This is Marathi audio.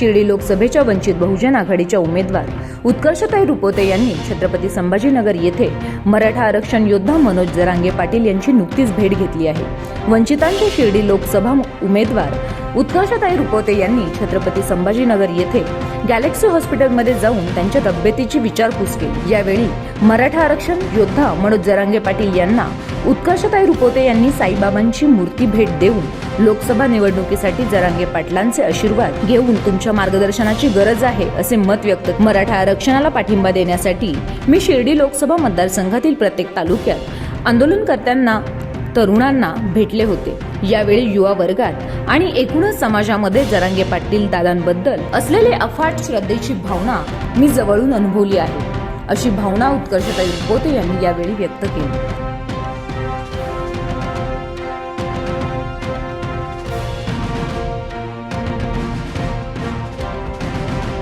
शिर्डी लोकसभेच्या वंचित बहुजन आघाडीच्या उमेदवार उत्कर्षताई रुपोते यांनी छत्रपती संभाजीनगर येथे मराठा आरक्षण योद्धा मनोज जरांगे पाटील यांची नुकतीच भेट घेतली आहे. वंचितांचे शिर्डी लोकसभा उमेदवार उत्कर्षताई रुपोते यांनी छत्रपती संभाजीनगर येथे गॅलेक्सी हॉस्पिटलमध्ये जाऊन त्यांच्या तब्येतीची विचारपूस केली. यावेळी मराठा आरक्षण योद्धा मनोज जरांगे पाटील यांना उत्कर्षताई रुपोते यांनी साईबाबांची मूर्ती भेट देऊन लोकसभा निवडणुकीसाठी जरांगे पाटलांचे आशीर्वाद घेऊन तुमच्या मार्गदर्शनाची गरज आहे असे मत व्यक्त मराठा आरक्षणाला पाठिंबा देण्यासाठी मी शिर्डी लोकसभा मतदारसंघातील प्रत्येक तालुक्यात आंदोलनकर्त्यांना तरुणांना भेटले होते. यावेळी युवा वर्गात आणि एकूणच समाजामध्ये जरांगे पाटील दादांबद्दल असलेले अफाट श्रद्धेची भावना मी जवळून अनुभवली आहे. अशी भावना उत्कर्षताई रुपोते यांनी यावेळी व्यक्त केली.